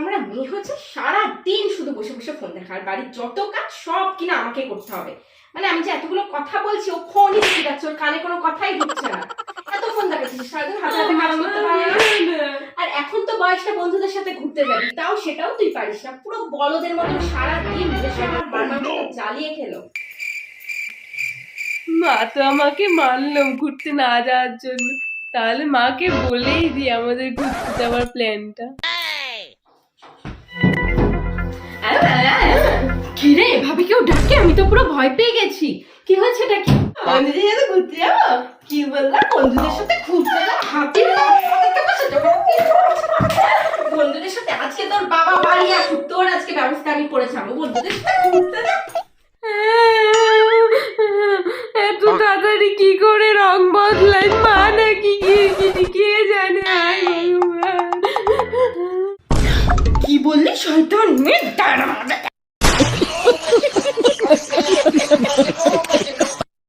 আমরা মেয়ে হচ্ছে সারা দিন শুধু বসে বসে ফোন দেখা। বাড়ির যত কাজ, সব কিনা আমাকে করতে হবে। মানে আমি যে এতগুলো কথা বলছি, ও ফোনই দিয়ে যাচ্ছে, ওর কানে কোনো কথাই ঢুকছে না। এত ফোন দেখাচ্ছিস সারাদিন হাতে হাতে কাজ করতে পারে না। আর এখন তো বয়সটা বন্ধুদের সাথে ঘুরতে যাবি তাও সেটাও তুই পারিস না। পুরো বলদের মতন সারা দিন বসে আমার বারবার জ্বালিয়ে খেলো। মা তো আমাকে মানলো ঘুরতে না যাওয়ার জন্য। তাহলে মাকে বলেই দিই আমাদের ঘুরতে যাওয়ার প্ল্যানটা তো পুরো ভয় পেয়ে গেছি। কি হয়েছে এটা কি? বন্ধুদের সাথে ঘুরতে যাব? কি বললাম? বন্ধুদের সাথে ঘুরতে যাব। হাতির বাচ্চা দেখতে পাচ্ছ তো? হাতির বাচ্চা। বন্ধুদের সাথে আজকে তোর বাবা বাড়ি আসুক। তোর আজকে ব্যবস্থা আমি করে যাব বন্ধুদের সাথে ঘুরতে এত তাড়াতাড়ি কি করে রং বদলাই? মা নাকি কি জানে। কি বললি? শয়তান মেয়ে। দাঁড়া।